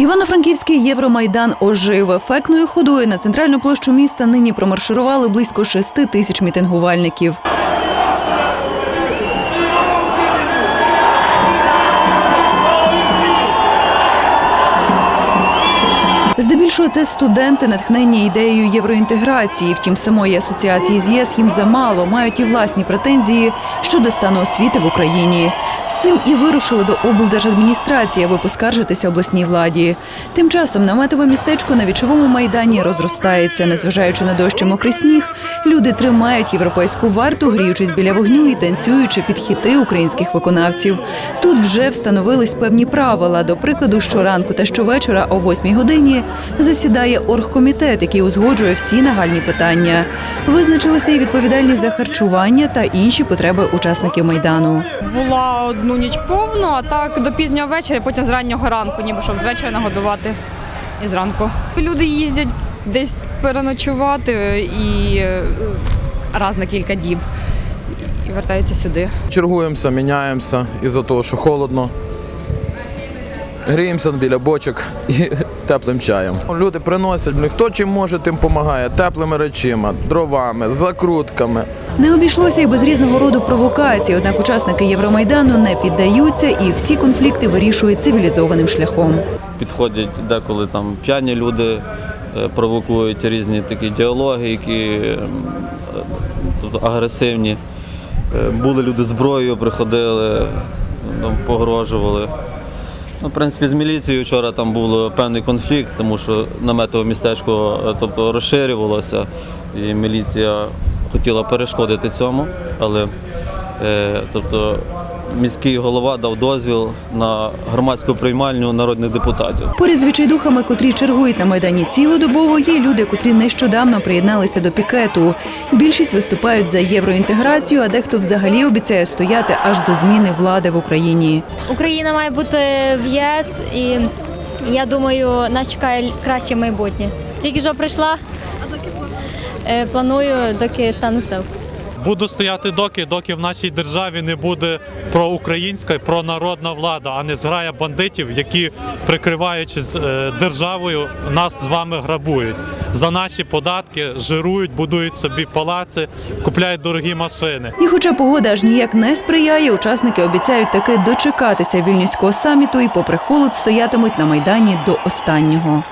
Івано-Франківський Євромайдан ожив. Ефектною ходою на центральну площу міста нині промарширували близько шести тисяч мітингувальників. Здебільшого це студенти, натхнені ідеєю євроінтеграції. Втім, самої асоціації з ЄС їм замало, мають і власні претензії щодо стану освіти в Україні. З цим і вирушили до облдержадміністрації, аби поскаржитися обласній владі. Тим часом наметове містечко на вічовому майдані розростається. Незважаючи на дощ і мокрий сніг, люди тримають європейську варту, гріючись біля вогню і танцюючи під хіти українських виконавців. Тут вже встановились певні правила. До прикладу, щоранку та щовечора о 8 годині засідає оргкомітет, який узгоджує всі нагальні питання. Визначилися і відповідальні за харчування та інші потреби учасників майдану. Була одну ніч повну, а так до пізнього вечора, потім з раннього ранку, ніби щоб з вечора нагодувати і зранку. Люди їздять десь переночувати і е, раз на кілька діб і вертаються сюди. Чергуємося, міняємося із-за того, що холодно. Гріємося біля бочок і теплим чаєм. Люди приносять, хто чим може, тим допомагає. Теплими речима, дровами, закрутками. Не обійшлося й без різного роду провокацій. Однак учасники Євромайдану не піддаються і всі конфлікти вирішують цивілізованим шляхом. підходять деколи там п'яні люди, е, провокують різні такі діалоги, які е, тобто агресивні. Е, Були люди зброєю, приходили, там, погрожували. Ну, в принципі, з міліцією вчора там був певний конфлікт, тому що наметове містечко е, тобто, розширювалося, і міліція хотіла перешкодити цьому, але е, тобто, міський голова дав дозвіл на громадську приймальню народних депутатів. Поряд з відчайдухами, котрі чергують на майдані цілодобово, є люди, котрі нещодавно приєдналися до пікету. Більшість виступають за євроінтеграцію, а дехто взагалі обіцяє стояти аж до зміни влади в Україні. Україна має бути в ЄС, і я думаю, нас чекає краще майбутнє. Тільки що прийшла. Е, Планую, доки стану сил. Буду стояти доки, доки в нашій державі не буде проукраїнська і пронародна влада, а не зграя бандитів, які, прикриваючись е, державою, нас з вами грабують. За наші податки жирують, будують собі палаци, купляють дорогі машини. І хоча погода аж ніяк не сприяє, учасники обіцяють таки дочекатися вільнюського саміту і попри холод стоятимуть на майдані до останнього.